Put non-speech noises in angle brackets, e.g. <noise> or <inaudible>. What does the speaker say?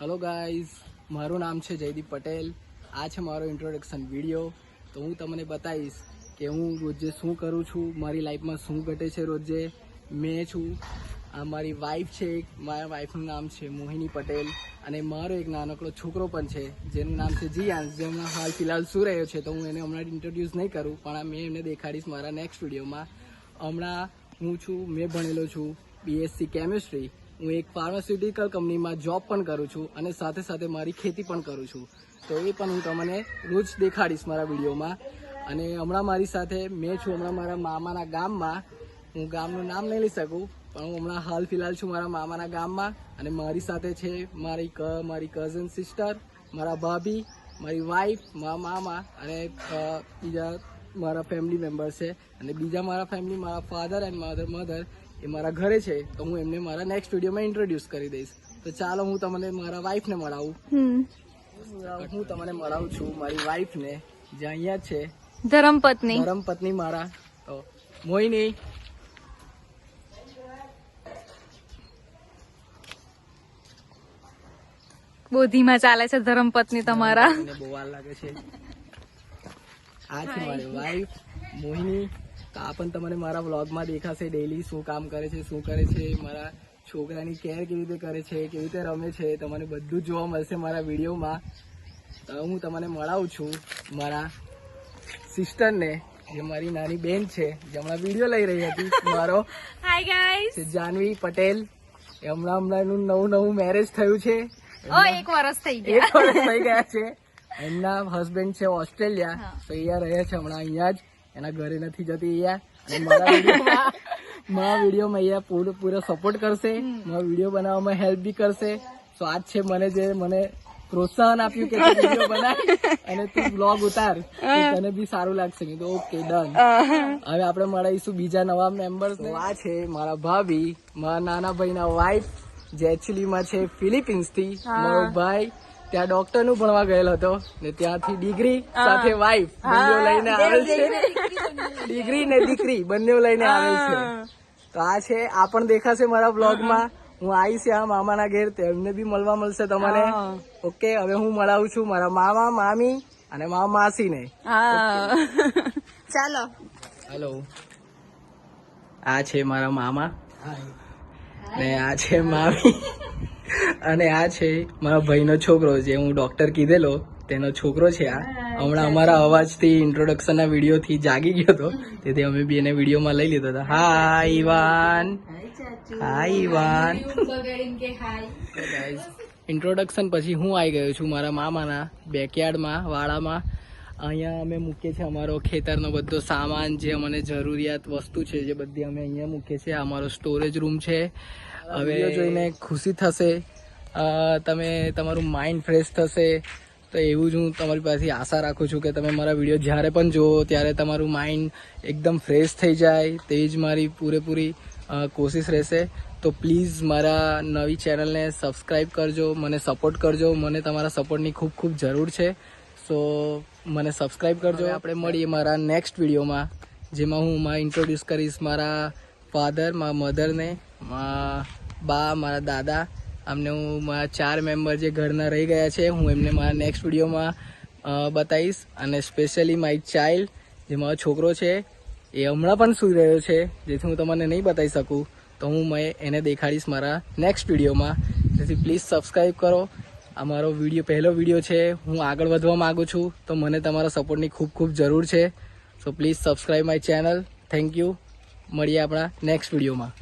Hello guys મારું નામ છે જયદીપ પટેલ. આ છે મારો ઇન્ટ્રોડક્શન વીડિયો તો હું તમને બતાવીશ કે હું રોજે શું કરું છું, મારી લાઈફમાં શું ઘટે છે રોજે. મેં છું, આ મારી વાઈફ છે એક. મારા વાઈફનું નામ છે મોહિની પટેલ. અને મારો એક નાનકડો છોકરો પણ છે, જેનું નામ છે જીયાંશ જે હમણાં હાલ ફિલહાલ શું રહ્યો છે તો હું એને હમણાં ઇન્ટ્રોડ્યુસ નહીં કરું, પણ મેં એમને દેખાડીશ મારા નેક્સ્ટ વિડીયોમાં હમણાં હું છું, મેં ભણેલો છું બીએસસી કેમિસ્ટ્રી હું એક ફાર્માસ્યુટિકલ કંપનીમાં જોબ પણ કરું છું અને સાથે સાથે મારી ખેતી પણ કરું છું. તો એ પણ હું તમને રોજ દેખાડીશ મારા વિડીયોમાં અને હમણાં મારી સાથે મેં છું, હમણાં મારા મામાના ગામમાં. હું ગામનું નામ નહીં લઈ શકું, પણ હું હમણાં હાલ ફિલહાલ છું મારા મામાના ગામમાં. અને મારી સાથે છે મારી ક, મારી કઝન સિસ્ટર મારા ભાભી, મારી વાઈફ મારા મામા અને બીજા મારા ફેમિલી મેમ્બર છે અને બીજા મારા ફેમિલી મારા ફાધર એન્ડ મધર મધર એ મારા ઘરે છે તો હું એમને મારા નેક્સ્ટ વિડીયોમાં ઇન્ટ્રોડ્યુસ કરી દઈશ. તો ચાલો હું તમને મારા વાઈફને મળાવું. હું તમને મળાવું છું મારી વાઈફને જે અહીંયા છે. ધરમપત્ની. ધરમપત્ની મારા. તો મોહિની. બહુ ધીમા ચાલે છે ધરમપત્ની તમારા. બહુ વાર લાગે છે. આ છે મારી વાઈફ મોહિની આ પણ તમને મારા વ્લોગમાં દેખાશે ડેલી શું કામ કરે છે શું કરે છે મારા છોકરાની કેર કેવી રીતે કરે છે કેવી રીતે રમે છે તમને બધું જોવા મળશે મારા વિડીયોમાં. તો હું તમને મળાવું છું મારા સિસ્ટરને જે મારી નાની બેન છે જે હમણાં વીડિયો લઈ રહી હતી મારો. <laughs> Hi guys Janvi Patel. હમણાં હમણાં એનું નવું નવું મેરેજ થયું છે. એક વર્ષ થઈ ગયા. એક વર્ષ થઈ ગયા છે. એમના હસબન્ડ છે ઓસ્ટ્રેલિયા તો અહીંયા રહે છે હમણાં અહીંયા જ. એના ઘરે નથી જતી અહીંયા. અને મારા વિડીયોમાં અહીંયા પૂરો પૂરો સપોર્ટ કરશે. મારા વીડિયો બનાવવામાં હેલ્પ બી કરશે. તો આજ છે મને જે મને પ્રોત્સાહન આપ્યું કે તું વીડિયો બનાવ અને તું બ્લોગ ઉતાર. તને બી સારું લાગશે. નહીં તો ઓકે ડન હવે આપણે મળીશું બીજા નવા મેમ્બર્સ આ છે મારા ભાભી મારા નાના ભાઈના વાઈફ જે એકચ્યુઅલીમાં છે ફિલિપિન્સથી મારો ભાઈ ત્યાં ડોક્ટરનું ભણવા ગયેલો હતો ને ત્યાંથી ડિગ્રી સાથે વાઈફ બંને લઈને આવેલ છે. ડિગ્રી ને દીકરી બંને લઈને આવેલ છે. તો આ છે આ પણ દેખાશે મારા બ્લોગમાં હું આવીશ આ મામાના ઘેર તેમને બી મળવા મળશે તમને. ઓકે હવે હું મળાવું છું મારા મામા મામી અને મામા માસીને. ને ચાલો. હેલો આ છે મારા મામા. ને આ છે મામી. અને આ છે મારા ભાઈનો છોકરો જે હું ડોક્ટર કીધેલો તેનો છોકરો છે આ. હમણાં અમારા અવાજથી ઇન્ટ્રોડક્શનના વિડીયોથી જાગી ગયો હતો. તેથી અમે બી એને વિડીયોમાં લઈ લીધો હતો. Hi Ivan hi Ivan introduction પછી હું આવી ગયો છું મારા મામાના બેકયાર્ડમાં વાડામાં. અહીંયા અમે મૂકીએ છીએ અમારો ખેતરનો બધો સામાન જે અમને જરૂરિયાત વસ્તુ છે જે બધી અમે અહીંયા મૂકીએ છીએ. અમારો સ્ટોરેજ રૂમ છે. હવે જોઈને ખુશી થશે. તમે તમારું માઇન્ડ ફ્રેશ થશે. તો એવું જ હું તમારી પાસેથી આશા રાખું છું કે તમે મારા વીડિયો જ્યારે પણ જુઓ ત્યારે તમારું માઇન્ડ એકદમ ફ્રેશ થઈ જાય. તેવી જ મારી પૂરેપૂરી કોશિશ રહેશે. તો પ્લીઝ મારા નવી ચેનલને સબસ્ક્રાઈબ કરજો મને સપોર્ટ કરજો. મને તમારા સપોર્ટની ખૂબ ખૂબ જરૂર છે. સો મને સબસ્ક્રાઈબ કરજો. આપણે મળીએ મારા નેક્સ્ટ વિડીયોમાં જેમાં હું માં ઇન્ટ્રોડ્યુસ કરીશ મારા ફાધર મા મધરને બા, મારા દાદા, અમને હું, મારા ચાર મેમ્બર જે ઘરના રહી ગયા છે, હું એમને મારા નેક્સ્ટ વિડીયોમાં બતાવીશ. અને સ્પેશિયલી માય ચાઇલ્ડ જે મારો છોકરો છે, એ હમણાં પણ સૂઈ રહ્યો છે, જેથી હું તમને નહીં બતાવી શકું. તો હું મેં, એને દેખાડીશ મારા નેક્સ્ટ વિડીયોમાં જેથી પ્લીઝ સબસ્ક્રાઈબ કરો. આ મારો વીડિયો પહેલો વીડિયો છે, હું આગળ વધવા માગું છું. તો મને તમારા સપોર્ટની ખૂબ ખૂબ જરૂર છે. So please subscribe my channel thank you મળીએ આપણા નેક્સ્ટ વિડીયોમાં